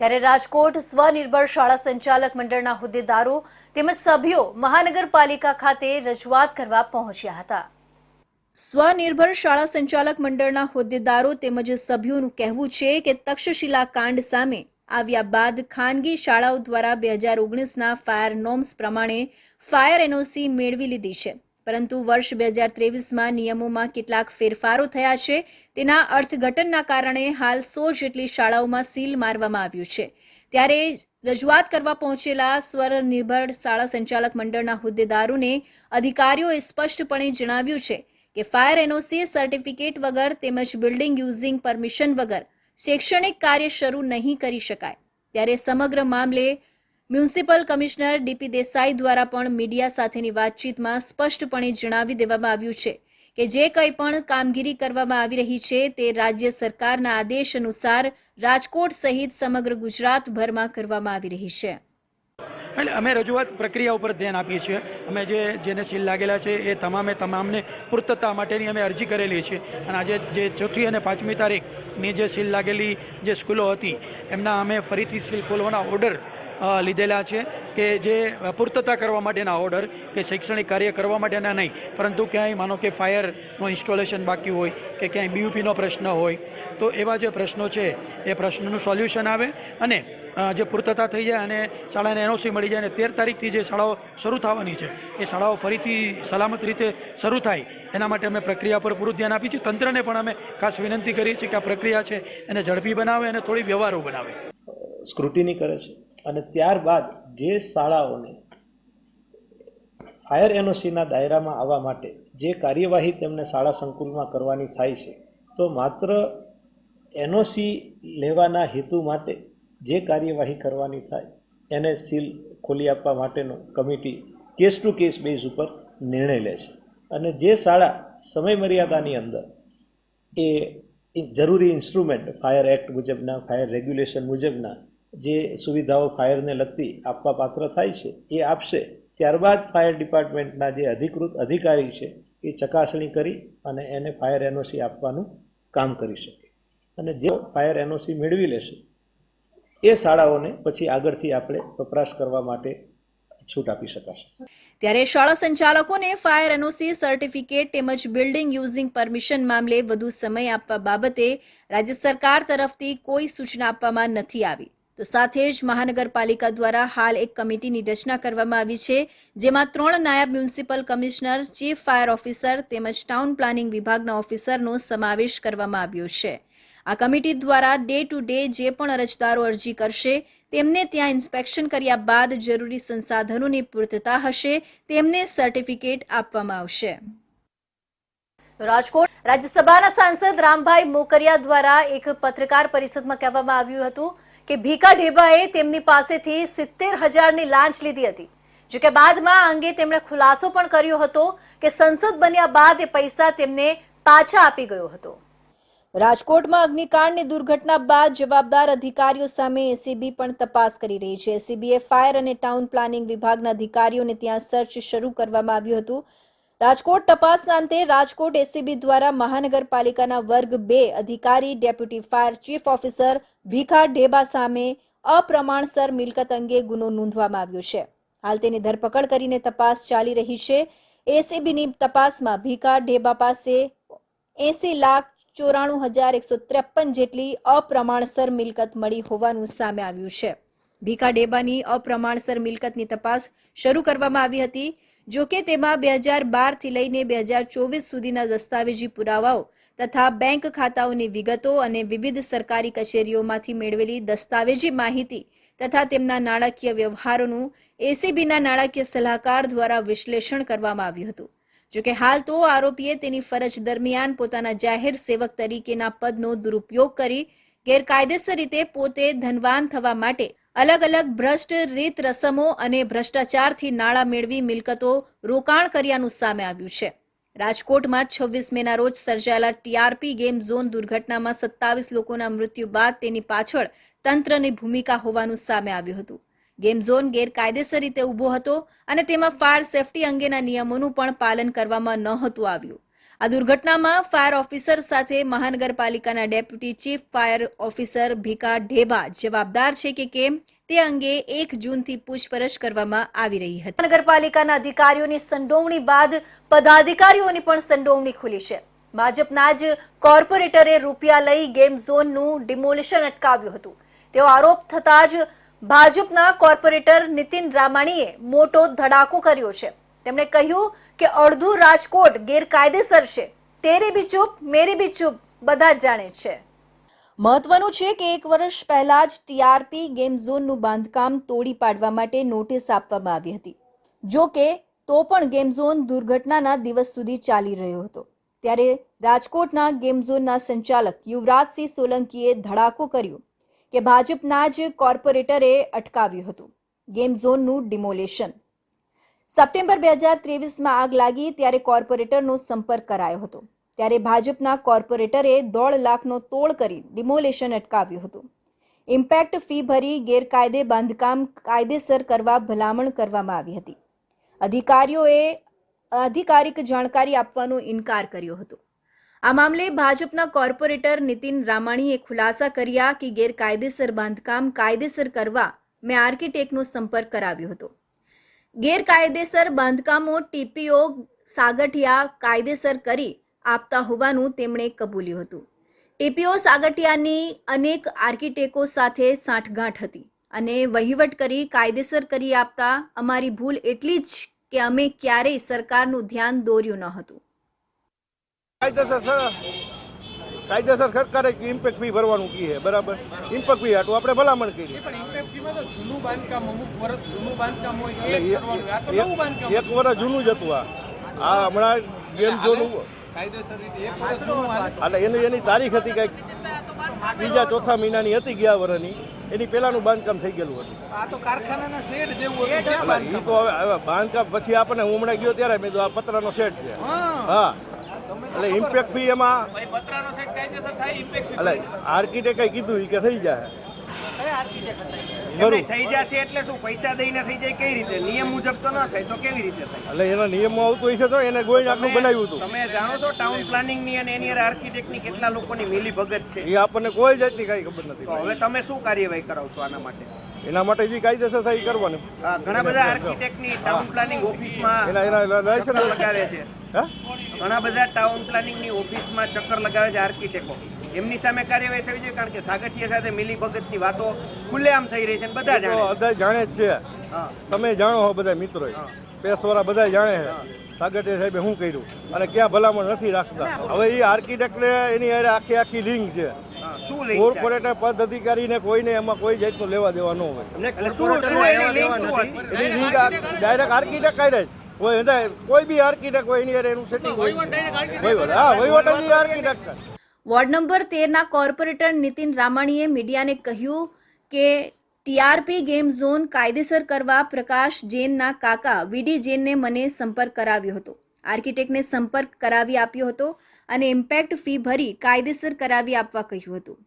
ત્યારે રાજકોટ સ્વનિર્ભર શાળા સંચાલક મંડળના હોદ્દેદારો તેમજ સભ્યો મહાનગરપાલિકા ખાતે રજૂઆત કરવા પહોંચ્યા હતા. સ્વનિર્ભર શાળા સંચાલક મંડળના હોદ્દેદારો તેમજ સભ્યોનું કહેવું છે કે તક્ષશિલા કાંડ સામે આવ્યા બાદ ખાનગી શાળાઓ દ્વારા બે હજાર ઓગણીસના ફાયર નોર્મ્સ પ્રમાણે ફાયર એનઓસી મેળવી લીધી છે. પરંતુ વર્ષ બે હજાર ત્રેવીસમાં નિયમોમાં કેટલાક ફેરફારો થયા છે. તેના અર્થઘટનના કારણે હાલ સો જેટલી શાળાઓમાં સીલ મારવામાં આવ્યું છે. ત્યારે રજૂઆત કરવા પહોંચેલા સ્વનિર્ભર શાળા સંચાલક મંડળના હોદ્દેદારોને અધિકારીઓએ સ્પષ્ટપણે જણાવ્યું છે કે ફાયર એનઓસી સર્ટિફિકેટ વગર તેમજ બિલ્ડિંગ યુઝિંગ પરમિશન વગર શૈક્ષણિક કાર્ય શરૂ નહીં કરી શકાય. ત્યારે સમગ્ર મામલે મ્યુનિસિપલ કમિશનર ડીપી દેસાઈ દ્વારા પણ મીડિયા સાથેની વાતચીતમાં સ્પષ્ટપણે જણાવી દેવામાં આવ્યું છે કે જે કંઈ પણ કામગીરી કરવામાં આવી રહી છે તે રાજ્ય સરકારના આદેશ અનુસાર રાજકોટ સહિત સમગ્ર ગુજરાતભરમાં કરવામાં આવી રહી છે. એટલે અમે રજૂઆત પ્રક્રિયા ઉપર ધ્યાન આપીએ છીએ. અમે જે જેને સીલ લાગેલા છે એ તમામે તમામને પૂર્તતા માટેની અમે અરજી કરેલી છે. અને આજે જે ચોથી અને પાંચમી તારીખની જે સીલ લાગેલી જે સ્કૂલો હતી, એમના અમે ફરીથી સીલ ખોલવાના ઓર્ડર લીધેલા છે કે જે પૂર્તતા કરવા માટેના ઓર્ડર કે શૈક્ષણિક કાર્ય કરવા માટેના નહીં, પરંતુ ક્યાંય માનો કે ફાયરનો ઇન્સ્ટોલેશન બાકી હોય કે ક્યાંય બીયુપીનો પ્રશ્ન હોય, તો એવા જે પ્રશ્નો છે, એ પ્રશ્નનું સોલ્યુશન આવે અને જે પૂર્તતા થઈ જાય અને શાળાને એનઓસી મળી જાય અને તેર તારીખથી જે શાળાઓ શરૂ થવાની છે, એ શાળાઓ ફરીથી સલામત રીતે શરૂ થાય, એના માટે અમે પ્રક્રિયા પર પૂરું ધ્યાન આપીએ છીએ. તંત્રને પણ અમે ખાસ વિનંતી કરીએ છીએ કે આ પ્રક્રિયા છે એને ઝડપી બનાવે અને થોડી વ્યવહારો બનાવે. સ્ક્રુટિની કરે છે. અને ત્યારબાદ જે શાળાઓને ફાયર એનઓસીના દાયરામાં આવવા માટે જે કાર્યવાહી તેમને શાળા સંકુલમાં કરવાની થાય છે, તો માત્ર એનઓસી લેવાના હેતુ માટે જે કાર્યવાહી કરવાની થાય, એને સીલ ખોલી આપવા માટેનો committee case to case base ઉપર નિર્ણય લે છે. અને જે શાળા સમય મર્યાદાની અંદર એ જરૂરી ઇન્સ્ટ્રુમેન્ટ ફાયર એક્ટ મુજબના ફાયર રેગ્યુલેશન મુજબના જે સુવિધાઓ ફાયરને લગતી આપવા પાત્ર થાય છે, એ આપશે. ત્યારબાદ ફાયર ડિપાર્ટમેન્ટના જે અધિકૃત અધિકારી છે, એ ચકાસણી કરી અને એને ફાયર એનઓસી આપવાનું કામ કરી શકે. અને જે ફાયર એનઓસી મેળવી લેશે, એ શાળાઓને પછી આગળથી આપણે વપરાશ કરવા માટે છૂટ આપી શકાશે. ત્યારે શાળા સંચાલકોને ફાયર એનઓસી સર્ટિફિકેટ તેમજ બિલ્ડિંગ યુઝિંગ પરમિશન મામલે વધુ સમય આપવા બાબતે રાજ્ય સરકાર તરફથી કોઈ સૂચના આપવામાં નથી આવી. તો સાથે જ મહાનગરપાલિકા દ્વારા હાલ એક કમિટીની રચના કરવામાં આવી છે, જેમાં ત્રણ નાયબ municipal commissioner, chief fire officer તેમજ ટાઉન પ્લાનિંગ વિભાગના ઓફિસરનો સમાવેશ કરવામાં આવ્યો છે. આ કમિટી દ્વારા ડે ટુ ડે જે પણ અરજદારો અરજી કરશે, તેમને ત્યાં ઇન્સ્પેક્શન કર્યા બાદ જરૂરી સંસાધનોની પૂર્તતા હશે, તેમને સર્ટિફિકેટ આપવામાં આવશે. રાજકોટ રાજ્યસભાના સાંસદ રામભાઈ મોકરિયા દ્વારા એક પત્રકાર પરિષદમાં કહેવામાં આવ્યું હતું કે ભીકા ઢેબાએ તેમની પાસેથી સિત્તેર હજારની લાંચ લીધી હતી. જો કે બાદમાં અંગે તેમણે ખુલાસો પણ કર્યો હતો કે સંસદ બન્યા બાદ એ પૈસા તેમને પાછા આપી ગયો હતો. રાજકોટમાં અગ્નિકાંડની દુર્ઘટના બાદ જવાબદાર અધિકારીઓ સામે એસીબી પણ તપાસ કરી રહી છે. એસીબીએ ફાયર અને ટાઉન પ્લાનિંગ વિભાગના અધિકારીઓને ત્યાં સર્ચ શરૂ કરવામાં આવ્યું હતું. રાજકોટ તપાસના અંતે રાજકોટ એસીબી દ્વારા મહાનગરપાલિકાના વર્ગ બે અધિકારી, deputy fire chief officer Bhikha Dheba સામે અપ્રમાણસર મિલકત અંગે ગુનો નોંધવામાં આવ્યો છે. હાલ તેની ધરપકડ કરીને તપાસ ચાલી રહી છે. એસીબીની તપાસમાં ભીખા ઢેબા પાસે એસી લાખ ચોરાણું હજાર એકસો ત્રેપન જેટલી અપ્રમાણસર મિલકત મળી હોવાનું સામે આવ્યું છે. ભીખા ડેબાની અપ્રમાણસર મિલકતની તપાસ શરૂ કરવામાં આવી હતી. જો કે તેમાં બે હજાર બારથી લઈને બે હજાર ચોવીસ સુધીના દસ્તાવેજી પુરાવાઓ તથા બેંક ખાતાઓની વિગતો અને વિવિધ સરકારી કચેરીઓમાંથી મેળવેલી દસ્તાવેજી માહિતી તથા તેમના નાણાકીય વ્યવહારોનું એસીબીના નાણાકીય સલાહકાર દ્વારા વિશ્લેષણ કરવામાં આવ્યું હતું. જોકે હાલ તો આરોપીએ તેની ફરજ દરમિયાન પોતાના જાહેર સેવક તરીકેના પદનો દુરુપયોગ કરી ગેરકાયદેસર રીતે પોતે ધનવાન થવા માટે અલગ અલગ ભ્રષ્ટ રીત રસમો અને ભ્રષ્ટાચારથી નાણાં મેળવી મિલકતો રોકાણ કર્યાનું સામે આવ્યું છે. રાજકોટમાં છવ્વીસ મેના રોજ સર્જાયેલા ટીઆરપી ગેમ ઝોન દુર્ઘટનામાં સત્તાવીસ લોકોના મૃત્યુ બાદ તેની પાછળ તંત્રની ભૂમિકા હોવાનું સામે આવ્યું હતું. ગેમ ઝોન ગેરકાયદેસર રીતે ઊભો હતો અને તેમાં ફાયર સેફટી અંગેના નિયમોનું પણ પાલન કરવામાં નહોતું આવ્યું. આ દુર્ઘટનામાં ફાયર ઓફિસર સાથે મહાનગરપાલિકાના deputy chief fire officer Bhikha Dheba જવાબદાર છે કે કેમ તે અંગે એક જૂનથી પૂછપરછ કરવામાં આવી રહી હતી. નગરપાલિકાના અધિકારીઓની સંડોવણી બાદ પદાધિકારીઓની પણ સંડોવણી ખુલી છે. ભાજપના જ કોર્પોરેટરે રૂપિયા લઈ ગેમ ઝોનનું ડિમોલિશન અટકાવ્યું હતું. તેઓ આરોપ થતા જ ભાજપના કોર્પોરેટર નીતિન રામાણીએ મોટો ધડાકો કર્યો છે. તેમણે કહ્યું કે અડધું રાજકોટ ગેરકાયદેસર છે. તેરે બી ચૂપ, મેરે બી ચૂપ, બધા જ જાણે છે. મહત્વનું છે કે એક વર્ષ પહેલા જ ટીઆરપી ગેમ ઝોનનું બાંધકામ તોડી પાડવા માટે નોટિસ આપવામાં આવી હતી. જો કે, તો પણ ગેમ ઝોન દુર્ઘટનાના દિવસ સુધી ચાલી રહ્યો હતો. ત્યારે રાજકોટના ગેમ ઝોનના સંચાલક યુવરાજસિંહ સોલંકીએ ધડાકો કર્યો કે ભાજપના જ કોર્પોરેટરે અટકાવ્યું હતું. ગેમ ઝોનનું ડિમોલેશન સપ્ટેમ્બર બે હજાર ત્રેવીસમાં આગ લાગી ત્યારે કોર્પોરેટરનો સંપર્ક કરાયો હતો. ત્યારે ભાજપના કોર્પોરેટરે દોઢ લાખનો તોડ કરી ડિમોલેશન અટકાવ્યું હતું. ઇમ્પેક્ટ ફી ભરી ગેરકાયદે બાંધકામ કાયદેસર કરવા ભલામણ કરવામાં આવી હતી. અધિકારીઓએ આધિકારિક જાણકારી આપવાનો ઇનકાર કર્યો હતો. આ મામલે ભાજપના કોર્પોરેટર નીતિન રામાણીએ ખુલાસા કર્યા કે ગેરકાયદેસર બાંધકામ કાયદેસર કરવા મેં આર્કિટેક્ટનો સંપર્ક કરાવ્યો હતો. ગેરકાયદેસર બાંધકામો ટીપીઓ સાગઠિયા કાયદેસર કરી આપતા હોવાનું તેમણે કબૂલ્યું હતું. ટીપીઓ સાગઠિયાની અનેક આર્કિટેક્ટો સાથે સાંઠગાંઠ હતી અને વહીવટ કરી કાયદેસર કરી આપતા અમારી ભૂલ એટલી જ કે અમે ક્યારેય સરકારનું ધ્યાન દોર્યું ન હતું. કાયદેસર સરકારે ઇમ્પેક્ટ ફી ભરવાનું કી બરાબર? ઇમ્પેક્ટ ફી હાટું આપણે ભલામણ કરી પણ ઇમ્પેક્ટમાં તો જૂનું બાંધકામ અમુક વર્ષ જૂનું બાંધકામ હોય એ એટલે કરવાનું આ તો એક- એક વર્ષ જૂનું જ હતું આ. આ હમણાં ગેમ જૂનું. એટલે એની એની તારીખ હતી કંઈક. ત્રીજા ચોથા મહિનાની હતી ગયા વર્ષની એની પહેલાનું બાંધકામ થઈ ગયેલું હતું. આ તો કારખાનાના શેડ જેવું હતું. એ તો હવે હવે બાંધકામ પછી આપણને હું હમણાં ગયો ત્યારે મેં તો આ પતરાનો સેટ છે. હા. હા. એટલે ઇમ્પેક્ટ બી એમાં એટલે આર્કિટેક્ટે કીધું કે થઈ જાય. એમને બરું થઈ એટલે શું પૈસા દઈને થઈ જાય કઈ રીતે? નિયમ મુજબ તો ન થાય તો કેવી રીતે થાય? એટલે એના નિયમમાં આવતું હશે તો એને ગોઈને આટલું બનાવ્યું હતું. તમે જાણો છો ટાઉન પ્લાનિંગની અને એની આર્કિટેક્ટની કેટલા લોકોની મિલી ભગત છે? એ આપણને કોઈ જાતની કાંઈ ખબર નથી હવે તમે શું કાર્યવાહી કરાવશો આના માટે? એના માટે જે કાયદેસર થાય એ કરવાનું. ઘણા બધા આર્કિટેક્ટની ટાઉન પ્લાનિંગ ઓફિસમાં એના એના લાયસન્સ લગાવે છે. હા? ઘણા બધા ટાઉન પ્લાનિંગની ઓફિસમાં ચક્કર લગાવે છે આર્કિટેક્ટો એમની સામે કાર્યવાહી થવી જોઈએ કારણ કે સાગઠિયા સાથે મિલી ભગતની વાતો ખુલ્લેઆમ થઈ રહી છે બધા જાણે. બધા જાણે જ છે. તમે જાણો હો બધા મિત્રો પેશવાળા બધા જાણે છે. સાગઠિયા સાહેબે શું કર્યું? અને ક્યાં ભલામણ નથી રાખતા. હવે એ આર્કિટેક્ટને એની આખી આખી લિંક છે. કોર્પોરેટર પદ અધિકારીને કોઈને એમાં કોઈ જાતનું લેવા દેવા ન હોય. ડાયરેક્ટ આર્કિટેક્ટ કાઢે જ. કોઈ કોઈ બી આર્કિટેક્ટ હોય એની એનું સેટિંગ હોય. હા વહીવટ આર્કિટેક્ટ વોર્ડ નંબર તેરના કોર્પોરેટર નીતિન રામાણીએ મીડિયાને કહ્યું કે ટીઆરપી ગેમ ઝોન કાયદેસર કરવા પ્રકાશ જૈનના કાકા વીડી જૈનને મને સંપર્ક કરાવ્યો હતો. આર્કિટેક્ટને સંપર્ક કરાવી આપ્યો હતો. અને ઇમ્પેક્ટ ફી ભરી કાયદેસર કરાવી આપવા કહ્યું હતું.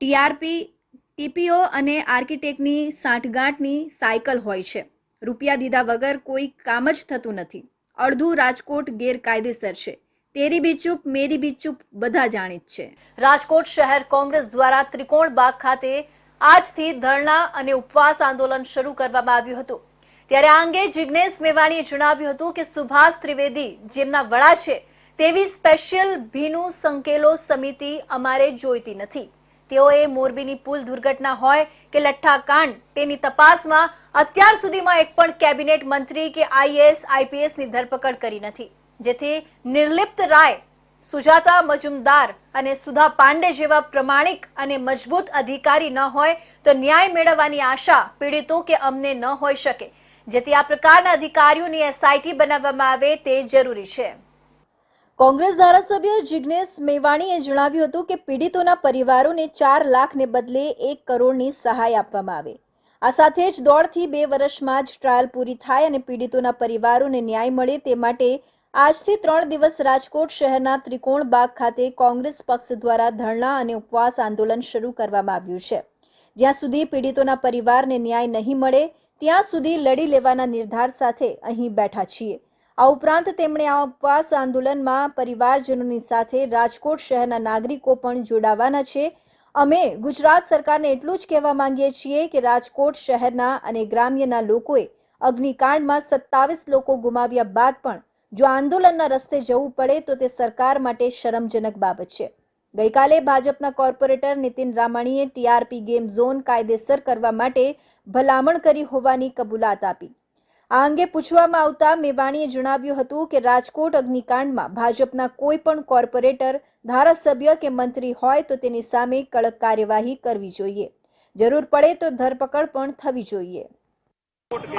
ટીઆરપી ટીપીઓ અને આર્કિટેક્ટની સાંઠગાંઠની સાયકલ હોય છે. રૂપિયા દીધા વગર કોઈ કામ જ થતું નથી. અડધું રાજકોટ ગેરકાયદેસર છે. તેરી બી ચૂપ, મેરી બી ચૂપ, બધા જાણે જ છે. રાજકોટ શહેર કોંગ્રેસ દ્વારા ત્રિકોણ બાગ ખાતે આજથી ધરણા અને ઉપવાસ આંદોલન શરૂ કરવામાં આવ્યું હતું. ત્યારે આ અંગે જિજ્ઞેશ મેવાણીએ જણાવ્યું હતું કે સુભાષ ત્રિવેદી જેમના વડા છે તેવી સ્પેશિયલ ભીનું સંકેલો સમિતિ અમારે જોઈતી નથી. તેઓએ મોરબીની પુલ દુર્ઘટના હોય કે લઠ્ઠાકાંડ, તેની તપાસમાં અત્યાર સુધીમાં એક પણ કેબિનેટ મંત્રી કે આઈએએસ આઈપીએસની ધરપકડ કરી નથી. જેથી નિર્લિપ્ત રાય સુજાતા મજુમદાર અને સુધા પાંડે જેવા પ્રમાણિક અને મજબૂત અધિકારી ન હોય તો ન્યાય મેળવવાની આશા પીડિતો કે અમને ન હોઈ શકે. જેથી આ પ્રકારના અધિકારીઓની એસઆઈટી બનાવવામાં આવે તે જરૂરી છે. કોંગ્રેસ ધારાસભ્ય જિગ્નેશ મેવાણીએ જણાવ્યું હતું કે પીડિતોના પરિવારોને ચાર લાખને બદલે એક કરોડની સહાય આપવામાં આવે. આ સાથે જ દોઢથી બે વર્ષમાં જ ટ્રાયલ પૂરી થાય અને પીડિતોના પરિવારોને ન્યાય મળે તે માટે આજથી ત્રણ દિવસ રાજકોટ શહેરના ત્રિકોણ બાગ ખાતે કોંગ્રેસ પક્ષ દ્વારા ધરણા અને ઉપવાસ આંદોલન શરૂ કરવામાં આવ્યું છે. જ્યાં સુધી પીડિતોના પરિવારને ન્યાય નહીં મળે, ત્યાં સુધી લડી લેવાના નિર્ધાર સાથે અહીં બેઠા છીએ. આ ઉપરાંત તેમણે આ ઉપવાસ આંદોલનમાં પરિવારજનોની સાથે રાજકોટ શહેરના નાગરિકો પણ જોડાવાના છે. અમે ગુજરાત સરકારને એટલું જ કહેવા માંગીએ છીએ કે રાજકોટ શહેરના અને ગ્રામ્યના લોકોએ અગ્નિકાંડમાં સત્તાવીસ લોકો ગુમાવ્યા બાદ પણ જો આંદોલનના રસ્તે જવું પડે તો તે સરકાર માટે શરમજનક બાબત છે. ગઈકાલે ભાજપના કોર્પોરેટર નીતિન રામાણીએ ટીઆરપી ગેમ ઝોન કાયદેસર કરવા માટે ભલામણ કરી હોવાની કબૂલાત આપી. આ અંગે પૂછવામાં આવતા મેવાણીએ જણાવ્યું હતું કે રાજકોટ અગ્નિકાંડમાં ભાજપના કોઈ પણ કોર્પોરેટર, ધારાસભ્ય કે મંત્રી હોય તો તેની સામે કડક કાર્યવાહી કરવી જોઈએ. જરૂર પડે તો ધરપકડ પણ થવી જોઈએ.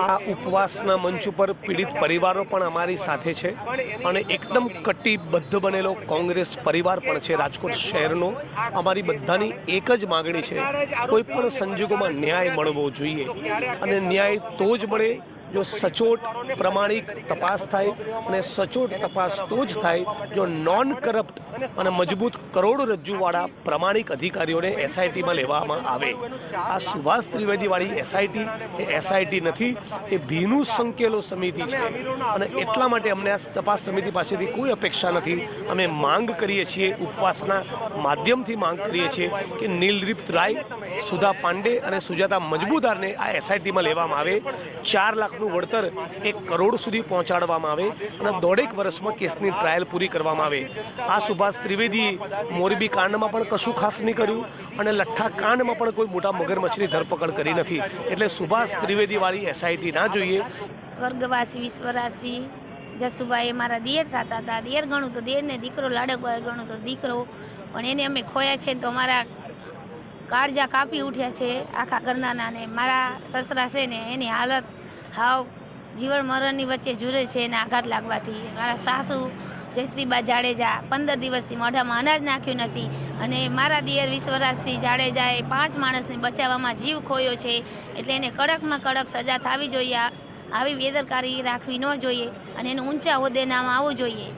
આ ઉપવાસના મંચ ઉપર પીડિત પરિવારો પણ અમારી સાથે છે અને એકદમ કટિબદ્ધ બનેલો કોંગ્રેસ પરિવાર પણ છે રાજકોટ શહેરનો. અમારી બધાની એક જ માગણી છે, કોઈ પણ સંજોગોમાં ન્યાય મળવો જોઈએ. અને ન્યાય તો જ મળે જો સચોટ પ્રમાણિક તપાસ થાય અને સચોટ તપાસ તો જ થાય જો નોન કરપ્ટ અને મજબૂત કરોડરજ્જુવાળા પ્રમાણિક અધિકારીઓને એસઆઈટીમાં લેવામાં આવે આ સુભાષ ત્રિવેદીવાળી એસઆઈટી એ એસઆઈટી નથી એ ભીનું સંકેલો સમિતિ છે અને એટલા માટે અમને આ તપાસ સમિતિ પાસેથી કોઈ અપેક્ષા નથી અમે માંગ કરીએ છીએ ઉપવાસના માધ્યમથી માંગ કરીએ છીએ કે નીલરીપ્ત રાય સુધા પાંડે અને સુજાતા મજબૂદારને આ એસઆઈટીમાં લેવામાં આવે ચાર લાખનું વળતર એક કરોડ સુધી પહોંચાડવામાં આવે અને દોઢેક વર્ષમાં કેસની ટ્રાયલ પૂરી કરવામાં આવે. આ સુભાષ ત્રિવેદી મોરબી કાંડમાં પણ કશું ખાસ નહીં કર્યું અને લઠ્ઠા કાંડમાં પણ કોઈ મોટા મગરમચ્છની ધરપકડ કરી નથી. એટલે સુભાષ ત્રિવેદીવાળી એસઆઈટી ના જોઈએ. સ્વર્ગવાસી વિશ્વરાસી જસુભાઈ મારા દિયર થતા હતા. દિયર ગણું તો દિયરને દીકરો લાડકભાઈ ગણું તો દીકરો. પણ એને અમે ખોયા છે તો અમારા કાળજા કાપી ઉઠ્યા છે આખા ઘરનાના ને મારા સસરા છે ને એની હાલત હાવ જીવન મરણની વચ્ચે જુરે છે એને આઘાત લાગવાથી. મારા સાસુ જયશ્રીબા જાડેજા પંદર દિવસથી મોઢામાં અનાજ નાખ્યું નથી અને મારા દિયર વિશ્વરાજસિંહ જાડેજાએ પાંચ માણસને બચાવવામાં જીવ ખોયો છે એટલે એને કડકમાં કડક સજા થવી જોઈએ, આવી બેદરકારી રાખવી ન જોઈએ અને એને ઊંચા હોદ્દેનામાં આવવું જોઈએ.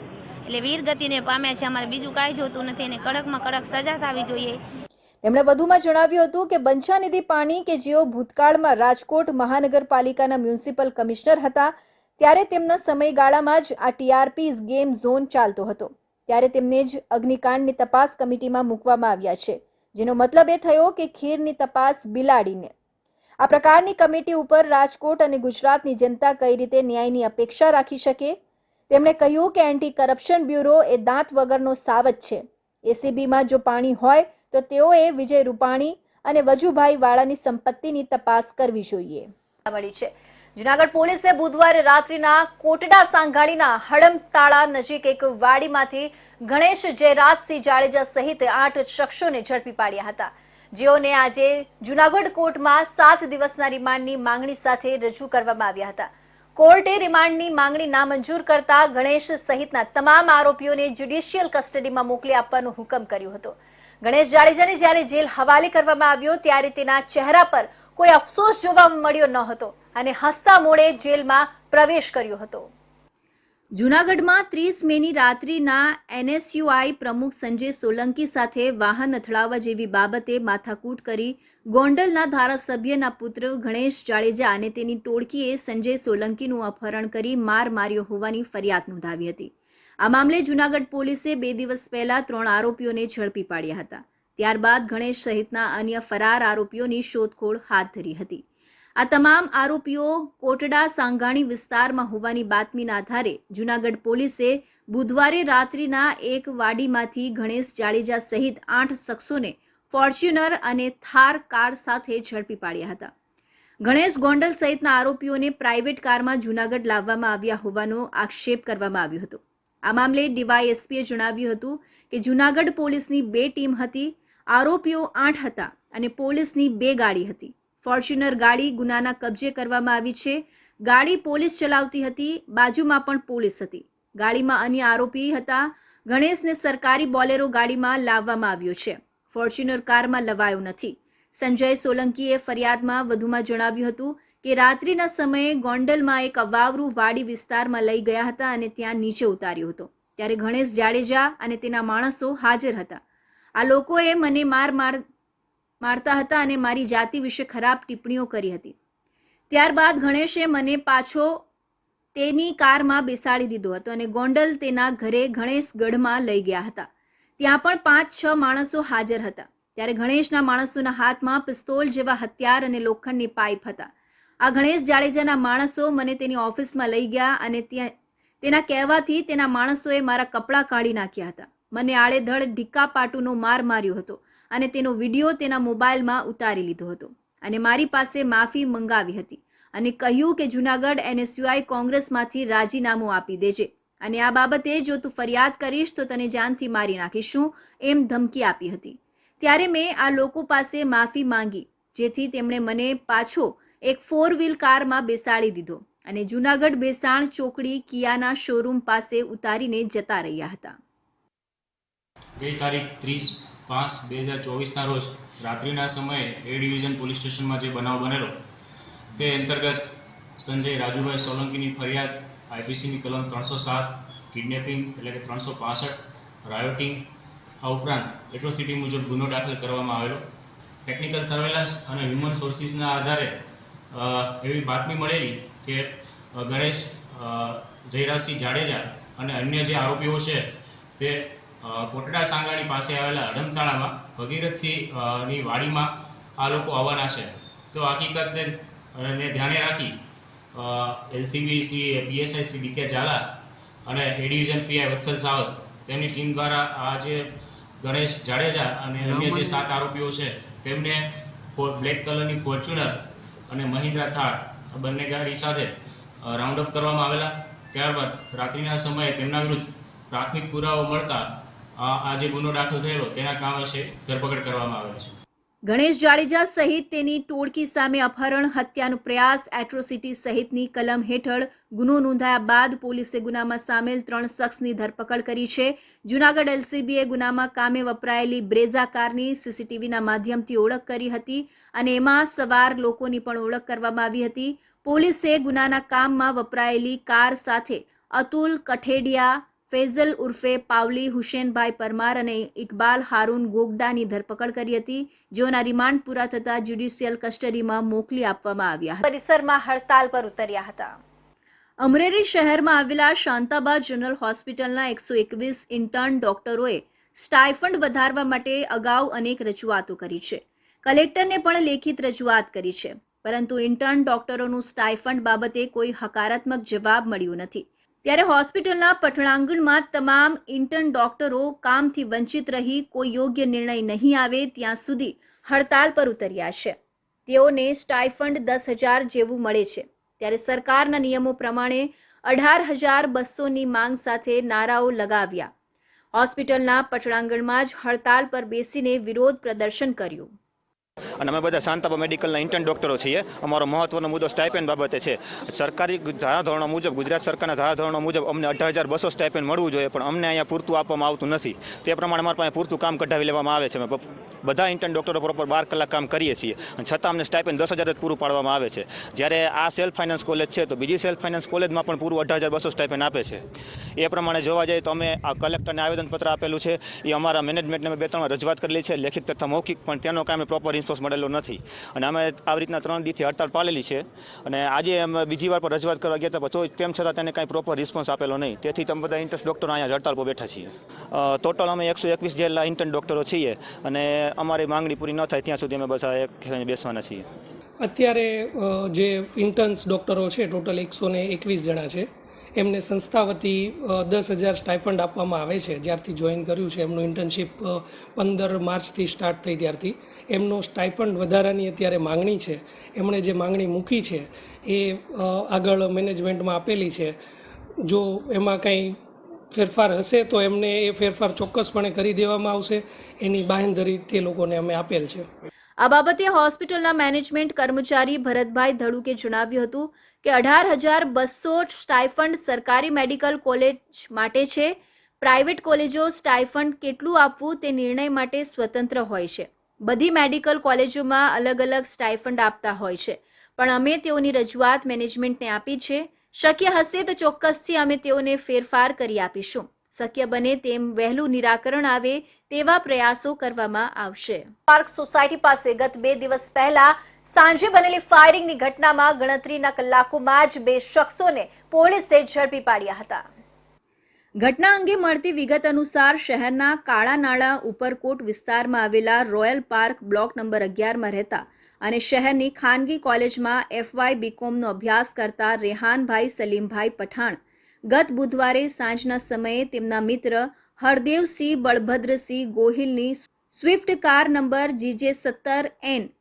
એટલે વીરગતિને પામ્યા છે અમારે બીજું કાંઈ જોતું નથી એને કડકમાં કડક સજા થવી જોઈએ. તેમણે વધુમાં જણાવ્યું હતું કે બંછાનિધિ પાણી કે જેઓ ભૂતકાળમાં રાજકોટ મહાનગરપાલિકાના મ્યુનિસિપલ કમિશનર હતા, ત્યારે તેમના સમયગાળામાં જ આ ટીઆરપી ગેમ ઝોન ચાલતો હતો. ત્યારે તેમને જ અગ્નિકાંડની તપાસ કમિટીમાં મૂકવામાં આવ્યા છે, જેનો મતલબ એ થયો કે ખીરની તપાસ બિલાડીને. આ પ્રકારની કમિટી ઉપર રાજકોટ અને ગુજરાતની જનતા કઈ રીતે ન્યાયની અપેક્ષા રાખી શકે? તેમણે કહ્યું કે એન્ટી કરપ્શન બ્યુરો એ દાંત વગરનો સાવજ છે. એસીબીમાં જો પાણી હોય તો તેઓએ વિજય રૂપાણી અને વજુભાઈ વાળાની સંપત્તિની તપાસ કરવી જોઈએ. મળી છે. જુનાગઢ પોલીસે બુધવારે રાત્રિના કોટડા સાંઘાણીના હડમતાળા નજીક એક વાડીમાંથી ગણેશ જયરાજસિંહ જાડેજા સહિત આઠ શખ્સોને ઝડપી પાડ્યા હતા. જેઓને આજે જુનાગઢ કોર્ટમાં સાત દિવસના રિમાન્ડની માંગણી સાથે રજૂ કરવામાં આવ્યા હતા. કોર્ટે રિમાન્ડની માંગણી નામંજૂર કરતા ગણેશ સહિતના તમામ આરોપીઓને જ્યુડિશિયલ કસ્ટડીમાં મોકલી આપવાનો હુકમ કર્યો હતો. ગણેશ જાડેજાને જ્યારે જેલ હવાલે કરવામાં આવ્યો, ત્યારે તેના ચહેરા પર કોઈ અફસોસ જોવા મળ્યો ન હતો અને હસતા મોડે જેલમાં પ્રવેશ કર્યો હતો. જૂનાગઢમાં ત્રીસ મેની રાત્રિના એનએસયુઆઈ પ્રમુખ સંજય સોલંકી સાથે વાહન અથડાવવા જેવી બાબતે માથાકૂટ કરી ગોંડલના ધારાસભ્યના પુત્ર ગણેશ જાડેજા અને તેની ટોળકીએ સંજય સોલંકીનું અપહરણ કરી માર માર્યો હોવાની ફરિયાદ નોંધાવી હતી. આ મામલે જૂનાગઢ પોલીસે બે દિવસ પહેલા ત્રણ આરોપીઓને ઝડપી પાડ્યા હતા. ત્યારબાદ ગણેશ સહિતના અન્ય ફરાર આરોપીઓની શોધખોળ હાથ ધરી હતી. આ તમામ આરોપીઓ કોટડા સાંગાણી વિસ્તારમાં હોવાની બાતમીના આધારે જૂનાગઢ પોલીસે બુધવારે રાત્રિના એક વાડીમાંથી ગણેશ જાડેજા સહિત આઠ શખ્સોને ફોર્ચ્યુનર અને થાર કાર સાથે ઝડપી પાડ્યા હતા. ગણેશ ગોંડલ સહિતના આરોપીઓને પ્રાઇવેટ કારમાં જૂનાગઢ લાવવામાં આવ્યા હોવાનો આક્ષેપ કરવામાં આવ્યો હતો. આ મામલે ડીવાયએસપીએ જણાવ્યું હતું કે જૂનાગઢ પોલીસની બે ટીમ હતી, આરોપીઓ આઠ હતા અને પોલીસની બે ગાડી હતી. ફોર્ચ્યુનર ગાડી ગુનાના કબજે કરવામાં આવી છે. ગાડી પોલીસ ચલાવતી હતી, બાજુમાં પણ પોલીસ હતી. ગાડીમાં અન્ય આરોપી હતા. ગણેશને સરકારી બોલેરો ગાડીમાં લાવવામાં આવ્યો છે. ફોર્ચ્યુનર કારમાં લવાયો નથી. સંજય સોલંકીએ ફરિયાદમાં વધુમાં જણાવ્યું હતું કે રાત્રિના સમયે ગોંડલમાં એક અવાવરું વાડી વિસ્તારમાં લઈ ગયા હતા અને ત્યાં નીચે ઉતાર્યો હતો. ત્યારે ગણેશ જાડેજા અને તેના માણસો હાજર હતા. આ લોકોએ મને માર માર મારતા હતા અને મારી જાતિ વિશે ખરાબ ટિપ્પણીઓ કરી હતી. ત્યારબાદ ગણેશે મને પાછો તેની કારમાં બેસાડી દીધો હતો અને ગોંડલ તેના ઘરે ગણેશગઢમાં લઈ ગયા હતા. ત્યાં પણ પાંચ છ માણસો હાજર હતા. ત્યારે ગણેશના માણસોના હાથમાં પિસ્તોલ જેવા હથિયાર અને લોખંડની પાઇપ હતા. આ ગણેશ જાડેજાના માણસો મને તેની ઓફિસમાં લઈ ગયા અને ત્યાં તેના કહેવાથી તેના માણસોએ મારા કપડાં કાઢી નાખ્યા હતા. મને આડેધડ ઢીક્કા પાટુનો માર માર્યો હતો અને તેનો વીડિયો તેના મોબાઈલમાં ઉતારી લીધો હતો અને મારી પાસે માફી મંગાવી હતી અને કહ્યું કે જુનાગઢ એનએસયુઆઈ કોંગ્રેસમાંથી રાજીનામું આપી દેજે અને આ બાબતે જો તું ફરિયાદ કરીશ તો તને જાનથી મારી નાખીશું એમ ધમકી આપી હતી. ત્યારે મેં આ લોકો પાસે માફી માંગી જેથી તેમણે મને પાછો એક ફોર વ્હીલ કારમાં બેસાડી દીધો અને જુનાગઢ બેસાણ ચોકડી કિયાના શોરૂમ પાસે ઉતારીને જતા રહ્યા હતા. ગઈ તારીખ ત્રીસ પાંચ બે હજાર ચોવીસના રોજ રાત્રિના સમયે એ ડિવિઝન પોલીસ સ્ટેશનમાં જે બનાવ બનેલો તે અંતર્ગત સંજય રાજુભાઈ સોલંકીની ફરિયાદ આઈપીસીની કલમ ત્રણસો સાત, કિડનેપિંગ એટલે કે ત્રણસો પાસઠ રાયોટિંગ આ ઉપરાંત એટ્રોસિટી મુજબ ગુનો દાખલ કરવામાં આવેલો. ટેકનિકલ સર્વેલન્સ અને હ્યુમન સોર્સિસના આધારે એવી બાતમી મળેલી કે ગણેશ જયરાજસિંહ જાડેજા અને અન્ય જે આરોપીઓ છે તે કોટડા સાંગાણી પાસે આવેલા અડમતાળામાં ભગીરથસિંહની વાડીમાં આ લોકો આવવાના છે. તો હકીકતને ને ધ્યાને રાખી LCB Shri PSI Shri D K Jhala અને એ ડિવિઝન પીઆઈ વત્સલ સાવસ તેમની ટીમ દ્વારા આ જે ગણેશ જાડેજા અને અન્ય જે સાત આરોપીઓ છે તેમને બ્લેક કલરની ફોર્ચ્યુનર અને મહિન્દ્રા થાર બંને ગાડી સાથે રાઉન્ડ અપ કરવામાં આવેલા. ત્યારબાદ રાત્રિના સમયે તેમના વિરુદ્ધ પ્રાથમિક પુરાવો મળતા, આ આ જે ગુનો દાખલ થયેલો, તેના કામે છે ધરપકડ કરવામાં આવેલ છે. ગણેશ જાડેજા સહિત તેની ટોળકી સામે અપહરણ, હત્યાનો પ્રયાસ, એટ્રોસિટી સહિતની કલમ હેઠળ ગુનો નોંધાયા બાદ પોલીસે ગુનામાં સામેલ ત્રણ શખ્સની ધરપકડ કરી છે. જુનાગઢ એલસીબીએ ગુનામાં કામે વપરાયેલી બ્રેઝા કારની સીસીટીવીના માધ્યમથી ઓળખ કરી હતી અને એમાં સવાર લોકોની પણ ઓળખ કરવામાં આવી હતી. પોલીસે ગુનાના કામમાં વપરાયેલી કાર સાથે અતુલ કઠેડિયા ફેઝલ ઉર્ફે પાવલી હુસેનભાઈ પરમાર અને ઇકબાલ હારૂન ગોગડાની ધરપકડ કરી હતી જેઓના રિમાન્ડ પૂરા થતા જ્યુડિશિયલ કસ્ટડીમાં મોકલી આપવામાં આવ્યા હતા. પરિસરમાં હડતાલ પર ઉતર્યા હતા. અમરેલી શહેરમાં આવેલા શાંતાબા જનરલ હોસ્પિટલના એકસો એકવીસ ઇન્ટર્ન ડોક્ટરોએ સ્ટાઇફંડ વધારવા માટે અગાઉ અનેક રજૂઆતો કરી છે. કલેક્ટરને પણ લેખિત રજૂઆત કરી છે પરંતુ ઇન્ટર્ન ડોક્ટરોનું સ્ટાઇફંડ બાબતે કોઈ હકારાત્મક જવાબ મળ્યો નથી. ત્યારે હોસ્પિટલના પઠણાંગણમાં તમામ ઇન્ટર્ન ડોક્ટરો કામથી વંચિત રહી કોઈ યોગ્ય નિર્ણય નહીં આવે ત્યાં સુધી હડતાલ પર ઉતર્યા છે. તેઓને સ્ટાઇફંડ દસ હજાર જેવું મળે છે. ત્યારે સરકારના નિયમો પ્રમાણે અઢાર હજાર બસોની માંગ સાથે નારાઓ લગાવ્યા. હોસ્પિટલના પટણાંગણમાં જ હડતાલ પર બેસીને વિરોધ પ્રદર્શન કર્યું. અને અમે બધા શાંતાબા મેડિકલના ઇન્ટર્ન ડોક્ટરો છીએ. અમારો મહત્વનો મુદ્દો સ્ટાઇપેન્ડ બાબતે છે. સરકારી ધારાધોરણો મુજબ, ગુજરાત સરકારના ધારાધોરણો મુજબ અમને અઢાર હજાર બસો સ્ટાઇપેન્ડ મળવું જોઈએ, પણ અમને અહીંયા પૂરતું આપવામાં આવતું નથી. તે પ્રમાણે અમારા પાસે પૂરતું કામ કઢાવી લેવામાં આવે છે. અમે બધા ઇન્ટર્ન ડોક્ટરો પ્રોપર બાર કલાક કામ કરીએ છીએ. અને છતાં અમને સ્ટાઇપેન્ડ દસ હજાર જ પૂરું પાડવામાં આવે છે. જ્યારે આ સેલ્ફ ફાઇનાન્સ કોલેજ છે, તો બીજી સેલ્ફ ફાઇનાન્સ કોલેજમાં પણ પૂરું અઢાર હજાર બસો સ્ટાઇપેન્ડ આપે છે. એ પ્રમાણે જોવા જઈએ તો અમે આ કલેક્ટરને આવેદનપત્ર આપેલું છે. એ અમારા મેનેજમેન્ટને અમે બે ત્રણ રજૂઆત કરેલી છે, લેખિત તથા મૌખિક, પણ તેનો કામ પ્રોપર રિસ્પોન્સ મળેલો નથી. અને અમે આવી રીતના ત્રણ દીથી હડતાળ પાડેલી છે. અને આજે અમે બીજી વાર પર રજૂઆત કરવા ગયા હતા તો તેમ છતાં તેને કાંઈ પ્રોપર રિસ્પોન્સ આપેલો નહીં. તેથી તમે બધા ઇન્ટર્ન ડૉક્ટરો અહીંયા હડતાળ પર બેઠા છીએ. ટોટલ અમે એકસો એકવીસ જેટલા ઇન્ટર્ન ડૉક્ટરો છીએ અને અમારી માંગણી પૂરી ન થાય ત્યાં સુધી અમે બધા એક બેસવાના છીએ. અત્યારે જે ઇન્ટર્ન્સ ડૉક્ટરો છે ટોટલ એકસો ને એકવીસ જણા છે, એમને સંસ્થા વતી દસ હજાર સ્ટાઇપન્ડ આપવામાં આવે છે. જ્યારથી જોઈન કર્યું છે, એમનું ઇન્ટર્નશીપ પંદર માર્ચથી સ્ટાર્ટ થઈ ત્યારથી. એમનો સ્ટાઇપન્ડ વધારાની અત્યારે માંગણી છે. એમણે જે માંગણી મૂકી છે એ આગળ મેનેજમેન્ટમાં આપેલી છે. જો એમાં કંઈ ફેરફાર હશે તો એમને એ ફેરફાર ચોક્કસપણે કરી દેવામાં આવશે. એની બાહેંધરી તે લોકોને અમે આપેલ છે. આ બાબતે હોસ્પિટલના મેનેજમેન્ટ કર્મચારી ભરતભાઈ ધડુકે જણાવ્યું હતું કે અઢાર હજાર બસો સ્ટાઇફંડ સરકારી મેડિકલ કોલેજ માટે છે. પ્રાઇવેટ કોલેજો સ્ટાઇફંડ કેટલું આપવું તે નિર્ણય માટે સ્વતંત્ર હોય છે. બધી મેડિકલ કોલેજોમાં અલગ અલગ સ્ટાઇફંડ આપતા હોય છે. પણ અમે તેઓની રજૂઆત મેનેજમેન્ટને આપી છે. શક્ય હશે તો ચોક્કસથી અમે તેઓને ફેરફાર કરી આપીશું. શક્ય બને તેમ વહેલું નિરાકરણ આવે તેવા પ્રયાસો કરવામાં આવશે. પાર્ક સોસાયટી પાસે ગત બે દિવસ પહેલા સાંજે બનેલી ફાયરિંગની ઘટનામાં ગણતરીના કલાકોમાં જ બે શખ્સોને પોલીસે ઝડપી પાડ્યા હતા. ઘટના અંગે મળતી વિગત અનુસાર શહેરના કાળા નાળા ઉપરકોટ વિસ્તારમાં આવેલા રોયલ પાર્ક બ્લોક નંબર અગિયારમાં રહેતા અને શહેરની ખાનગી કોલેજમાં એફવાય બીકોમનો અભ્યાસ કરતા રેહાનભાઈ સલીમભાઈ પઠાણ ગત બુધવારે સાંજના સમયે તેમના મિત્ર હરદેવસિંહ બળભદ્રસિંહ ગોહિલની સ્વિફ્ટ કાર નંબર જીજે સત્તર એન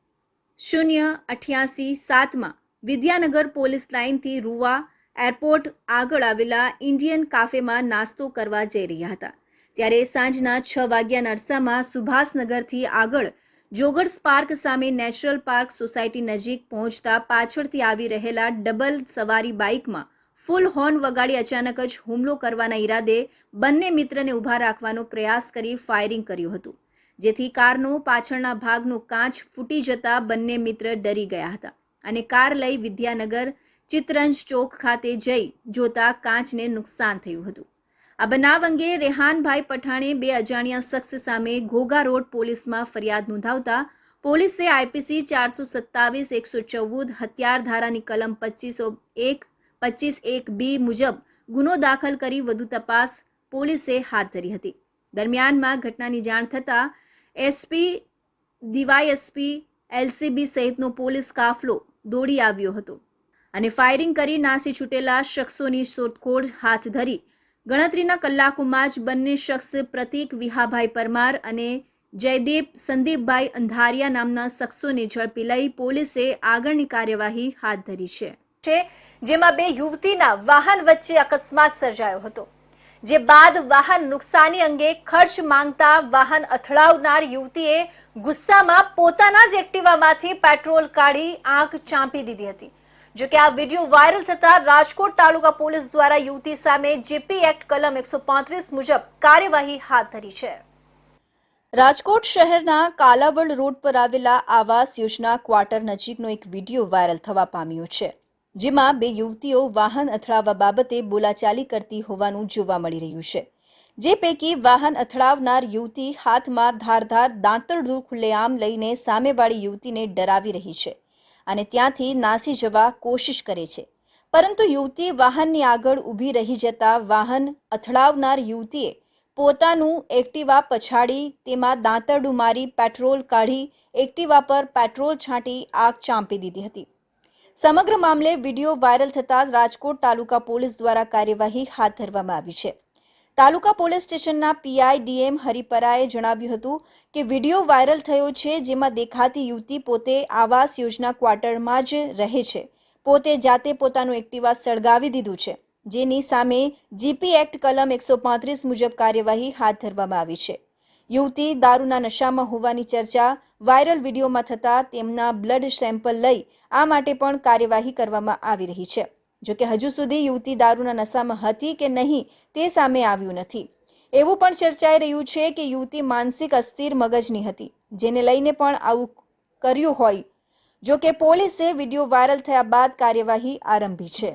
શૂન્ય અઠ્યાસી સાતમાં વિદ્યાનગર પોલીસ લાઇનથી રૂવા એરપોર્ટ આગળ આવેલા ઇન્ડિયન કાફેમાં નાસ્તો કરવા જઈ રહ્યા હતા. ત્યારે સાંજના છ વાગ્યાના અરસામાં સુભાષનગરથી આગળ જોગર્સ પાર્ક સામે નેચરલ પાર્ક સોસાયટી નજીક પહોંચતા પાછળથી આવી રહેલા ડબલ સવારી બાઇકમાં ફૂલ હોર્ન વગાડી અચાનક જ હુમલો કરવાના ઈરાદે બંને મિત્રને ઊભા રાખવાનો પ્રયાસ કરી ફાયરિંગ કર્યું હતું, જેથી કારનો પાછળના ભાગનો કાચ ફૂટી જતા બંને મિત્ર ડરી ગયા હતા અને કાર લઈ વિદ્યાનગર ચિત્રંજ ચોક ખાતે જઈ જોતા કાચને નુકસાન થયું હતું. આ બનાવ અંગે રેહાનભાઈ પઠાણે બે અજાણ્યા શખ્સ સામે ઘોઘા રોડ પોલીસમાં ફરિયાદ નોંધાવતા પોલીસે આઈપીસી ચારસો સત્તાવીસ, એકસો ચૌદ હત્યાર ધારાની કલમ પચીસો એક, પચીસ એક બી મુજબ ગુનો દાખલ કરી વધુ તપાસ પોલીસે હાથ ધરી હતી. દરમિયાનમાં ઘટનાની જાણ થતાં એસપી, ડીવાયએસપી, એલસીબી સહિતનો પોલીસ કાફલો દોડી આવ્યો હતો. અને ફાયરિંગ કરી નાસી છૂટેલા શખ્સોની શોધખોળ હાથ ધરી. ગણતરીના કલાકોમાં જ બંને શખ્સ પ્રતીક વિહાભાઈ પરમાર અને જયદીપ સંદીપભાઈ અંધારિયા નામના શખ્સોને ઝડપી લઈ પોલીસે આગળની કાર્યવાહી હાથ ધરી છે. જેમાં બે યુવતીના વાહન વચ્ચે અકસ્માત સર્જાયો હતો. જે બાદ વાહન નુકસાની અંગે ખર્ચ માંગતા વાહન અથડાવનાર યુવતીએ ગુસ્સામાં પોતાના જ એક્ટિવામાંથી પેટ્રોલ કાઢી આંખ ચાંપી દીધી હતી. જો કે આ વીડિયો વાયરલ થતા રાજકોટ તાલુકા પોલીસ દ્વારા યુવતી સામે જેપી એક્ટ કલમ એકસો મુજબ કાર્યવાહી હાથ ધરી છે. રાજકોટ શહેરના કાલાવડ રોડ પર આવેલા આવાસ યોજના ક્વાર્ટર નજીકનો એક વીડિયો વાયરલ થવા પામ્યો છે, જેમાં બે યુવતીઓ વાહન અથડાવવા બાબતે બોલાચાલી કરતી હોવાનું જોવા મળી રહ્યું છે. જે પૈકી વાહન અથડાવનાર યુવતી હાથમાં ધારધાર દાંતરડું ખુલ્લેઆમ લઈને સામેવાળી યુવતીને ડરાવી રહી છે. અને ત્યાંથી નાસી જવા કોશિશ કરે છે. પરંતુ યુવતી વાહનની આગળ ઊભી રહી જતા વાહન અથડાવનાર યુવતીએ પોતાનું એક્ટિવા પછાડી તેમાં દાંતરડું મારી પેટ્રોલ કાઢી એક્ટિવા પર પેટ્રોલ છાંટી આગ ચાંપી દીધી હતી. સમગ્ર મામલે વીડિયો વાયરલ થતાં રાજકોટ તાલુકા પોલીસ દ્વારા કાર્યવાહી હાથ ધરવામાં આવી છે. તાલુકા પોલીસ સ્ટેશનના પીઆઈ ડીએમ હરિપરાએ જણાવ્યું હતું કે વીડિયો વાયરલ થયો છે, જેમાં દેખાતી યુવતી પોતે આવાસ યોજના ક્વાર્ટરમાં જ રહે છે. પોતે જાતે પોતાનું એક્ટિવા સળગાવી દીધું છે. જેની સામે જીપી એક્ટ કલમ એકસો પાંત્રીસ મુજબ કાર્યવાહી હાથ ધરવામાં આવી છે. યુવતી દારૂના નશામાં હોવાની ચર્ચા વાયરલ વિડીયોમાં થતાં તેમના બ્લડ સેમ્પલ લઈ આ માટે પણ કાર્યવાહી કરવામાં આવી રહી છે. જોકે હજુ સુધી યુવતી દારૂના નશામાં હતી કે નહીં તે સામે આવ્યું નથી. એવું પણ ચર્ચાઈ રહ્યું છે કે યુવતી માનસિક અસ્થિર મગજની હતી, જેને લઈને પણ આવું કર્યું હોય. જોકે પોલીસે વીડિયો વાયરલ થયા બાદ કાર્યવાહી આરંભી છે.